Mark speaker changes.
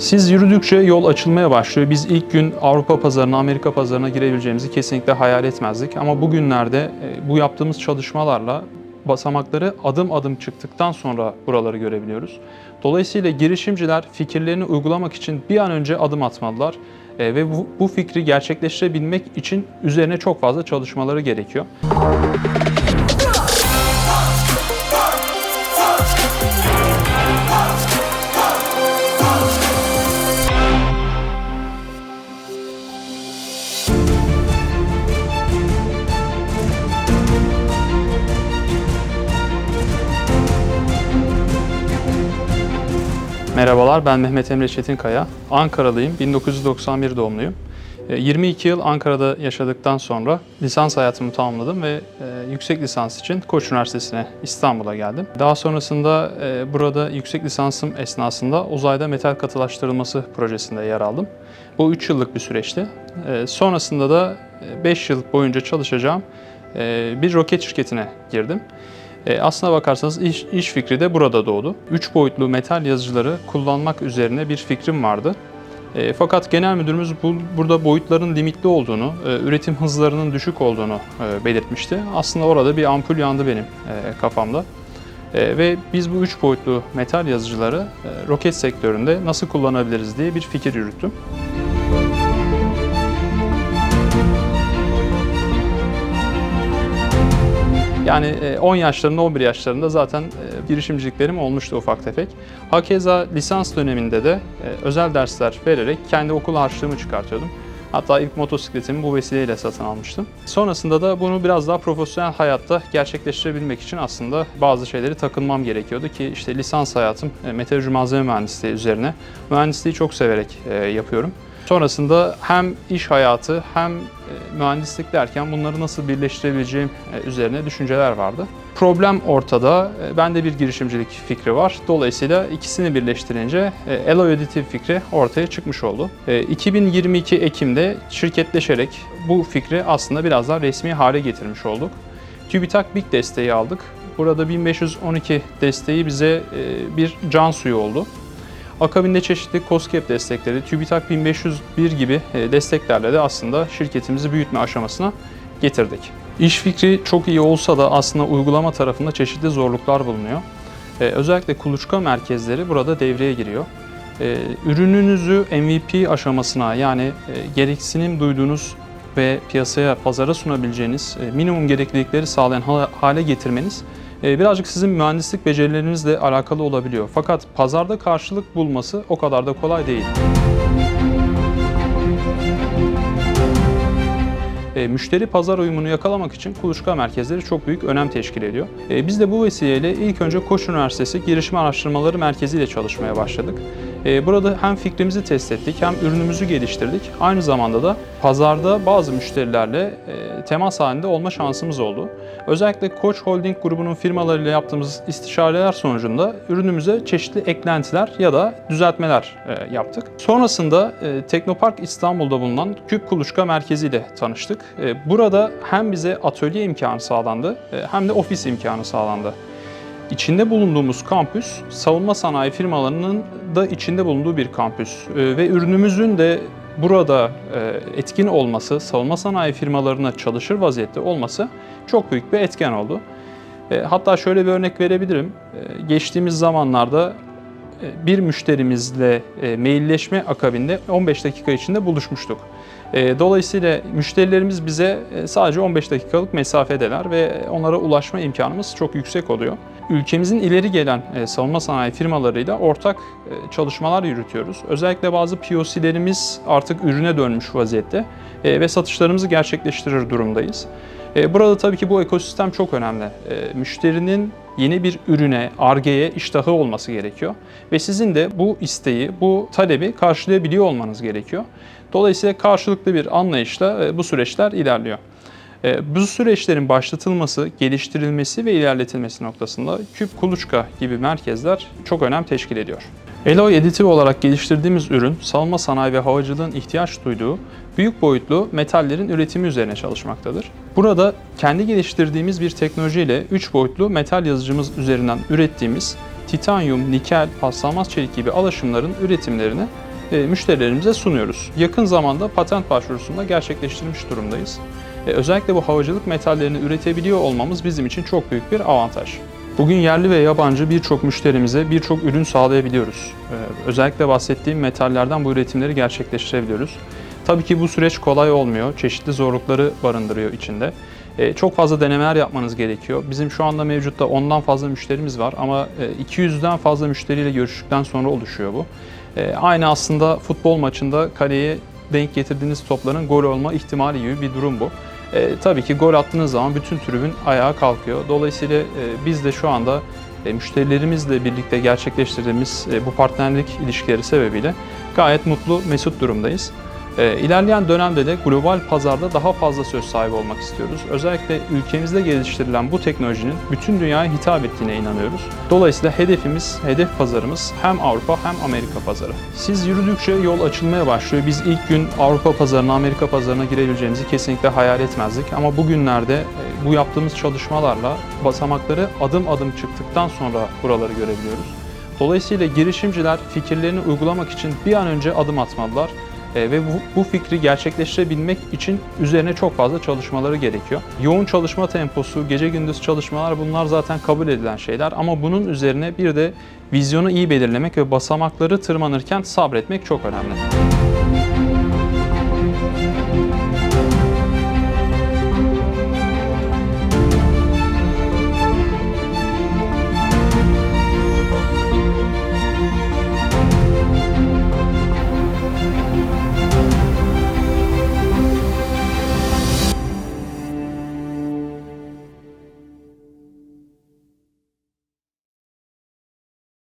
Speaker 1: Siz yürüdükçe yol açılmaya başlıyor. Biz ilk gün Avrupa pazarına, Amerika pazarına girebileceğimizi kesinlikle hayal etmezdik. Ama bugünlerde e, bu yaptığımız çalışmalarla basamakları adım adım çıktıktan sonra buraları görebiliyoruz. Dolayısıyla girişimciler fikirlerini uygulamak için bir an önce adım atmalılar. E, ve bu, bu fikri gerçekleştirebilmek için üzerine çok fazla çalışmaları gerekiyor. Merhabalar, ben Mehmet Emre Çetinkaya. Ankaralıyım, 1991 doğumluyum. E, 22 yıl Ankara'da yaşadıktan sonra lisans hayatımı tamamladım ve e, yüksek lisans için Koç Üniversitesi'ne İstanbul'a geldim. Daha sonrasında e, burada yüksek lisansım esnasında uzayda metal katılaştırılması projesinde yer aldım. Bu 3 yıllık bir süreçti. E, Sonrasında da 5 yıl boyunca çalışacağım e, bir roket şirketine girdim. E, aslına bakarsanız iş, iş fikri de burada doğdu. Üç boyutlu metal yazıcıları kullanmak üzerine bir fikrim vardı. E, fakat genel müdürümüz bu, burada boyutların limitli olduğunu, e, üretim hızlarının düşük olduğunu e, belirtmişti. Aslında orada bir ampul yandı benim e, kafamda. E, ve biz bu üç boyutlu metal yazıcıları e, roket sektöründe nasıl kullanabiliriz diye bir fikir yürüttüm. Yani e, 10 yaşlarında, 11 yaşlarında zaten e, girişimciliklerim olmuştu ufak tefek. Hakeza lisans döneminde de e, özel dersler vererek kendi okul harçlığımı çıkartıyordum. Hatta ilk motosikletimi bu vesileyle satın almıştım. Sonrasında da bunu biraz daha profesyonel hayatta gerçekleştirebilmek için aslında bazı şeyleri takınmam gerekiyordu ki işte lisans hayatım e, meteoroloji malzeme mühendisliği üzerine. Mühendisliği çok severek e, yapıyorum. Sonrasında hem iş hayatı hem e, mühendislik derken bunları nasıl birleştirebileceğim e, üzerine düşünceler vardı. Problem ortada. E, Bende bir girişimcilik fikri var. Dolayısıyla ikisini birleştirince e, Elo Additive fikri ortaya çıkmış oldu. E, 2022 Ekim'de şirketleşerek bu fikri aslında biraz daha resmi hale getirmiş olduk. TÜBİTAK BİK desteği aldık. Burada 1512 desteği bize e, bir can suyu oldu. Akabinde çeşitli COSGAP destekleri, TÜBİTAK 1501 gibi e, desteklerle de aslında şirketimizi büyütme aşamasına getirdik. İş fikri çok iyi olsa da aslında uygulama tarafında çeşitli zorluklar bulunuyor. E, Özellikle kuluçka merkezleri burada devreye giriyor. E, Ürününüzü MVP aşamasına yani gereksinim duyduğunuz ve piyasaya, pazara sunabileceğiniz minimum gereklilikleri sağlayan ha- hale getirmeniz birazcık sizin mühendislik becerilerinizle alakalı olabiliyor. Fakat pazarda karşılık bulması o kadar da kolay değil. E, müşteri pazar uyumunu yakalamak için kuluçka merkezleri çok büyük önem teşkil ediyor. E, biz de bu vesileyle ilk önce Koç Üniversitesi Girişim Araştırmaları Merkezi ile çalışmaya başladık. E, burada hem fikrimizi test ettik hem ürünümüzü geliştirdik. Aynı zamanda da pazarda bazı müşterilerle e, temas halinde olma şansımız oldu. Özellikle Koç Holding grubunun firmalarıyla yaptığımız istişareler sonucunda ürünümüze çeşitli eklentiler ya da düzeltmeler e, yaptık. Sonrasında e, Teknopark İstanbul'da bulunan Küp Kuluçka Merkezi ile tanıştık. Burada hem bize atölye imkanı sağlandı hem de ofis imkanı sağlandı. İçinde bulunduğumuz kampüs, savunma sanayi firmalarının da içinde bulunduğu bir kampüs E, ve ürünümüzün de burada e, etkin olması, savunma sanayi firmalarına çalışır vaziyette olması çok büyük bir etken oldu. E, Hatta şöyle bir örnek verebilirim. E, Geçtiğimiz zamanlarda bir müşterimizle mailleşme akabinde 15 dakika içinde buluşmuştuk. Dolayısıyla müşterilerimiz bize sadece 15 dakikalık mesafedeler ve onlara ulaşma imkanımız çok yüksek oluyor. Ülkemizin ileri gelen e, savunma sanayi firmalarıyla ortak e, çalışmalar yürütüyoruz. Özellikle bazı POC'lerimiz artık ürüne dönmüş vaziyette e, ve satışlarımızı gerçekleştirir durumdayız. Burada tabii ki bu ekosistem çok önemli. Müşterinin yeni bir ürüne, argeye iştahı olması gerekiyor. Ve sizin de bu isteği, bu talebi karşılayabiliyor olmanız gerekiyor. Dolayısıyla karşılıklı bir anlayışla bu süreçler ilerliyor. E, Bu süreçlerin başlatılması, geliştirilmesi ve ilerletilmesi noktasında Küp Kuluçka gibi merkezler çok önem teşkil ediyor. Eloy Additive olarak geliştirdiğimiz ürün, savunma sanayi ve havacılığın ihtiyaç duyduğu büyük boyutlu metallerin üretimi üzerine çalışmaktadır. Burada kendi geliştirdiğimiz bir teknolojiyle 3 boyutlu metal yazıcımız üzerinden ürettiğimiz titanyum, nikel, paslanmaz çelik gibi alaşımların üretimlerini e, müşterilerimize sunuyoruz. Yakın zamanda patent başvurusunu da gerçekleştirmiş durumdayız. E, özellikle bu havacılık metallerini üretebiliyor olmamız bizim için çok büyük bir avantaj. Bugün yerli ve yabancı birçok müşterimize birçok ürün sağlayabiliyoruz. E, özellikle bahsettiğim metallerden bu üretimleri gerçekleştirebiliyoruz. Tabii ki bu süreç kolay olmuyor. Çeşitli zorlukları barındırıyor içinde. E, çok fazla denemeler yapmanız gerekiyor. Bizim şu anda mevcutta ondan fazla müşterimiz var ama e, 200'den fazla müşteriyle görüştükten sonra oluşuyor bu. Aynı aslında futbol maçında kaleye denk getirdiğiniz topların gol olma ihtimali gibi bir durum bu. E, tabii ki gol attığınız zaman bütün tribün ayağa kalkıyor. Dolayısıyla e, biz de şu anda e, müşterilerimizle birlikte gerçekleştirdiğimiz e, bu partnerlik ilişkileri sebebiyle gayet mutlu, mesut durumdayız. E, İlerleyen dönemde de global pazarda daha fazla söz sahibi olmak istiyoruz. Özellikle ülkemizde geliştirilen bu teknolojinin bütün dünyaya hitap ettiğine inanıyoruz. Dolayısıyla hedefimiz, hedef pazarımız hem Avrupa hem Amerika pazarı. Siz yürüdükçe yol açılmaya başlıyor. Biz ilk gün Avrupa pazarına, Amerika pazarına girebileceğimizi kesinlikle hayal etmezdik. Ama bugünlerde e, bu yaptığımız çalışmalarla basamakları adım adım çıktıktan sonra buraları görebiliyoruz. Dolayısıyla girişimciler fikirlerini uygulamak için bir an önce adım atmalılar. E, ve bu, bu fikri gerçekleştirebilmek için üzerine çok fazla çalışmaları gerekiyor. Yoğun çalışma temposu, gece gündüz çalışmalar bunlar zaten kabul edilen şeyler ama bunun üzerine bir de vizyonu iyi belirlemek ve basamakları tırmanırken sabretmek çok önemli.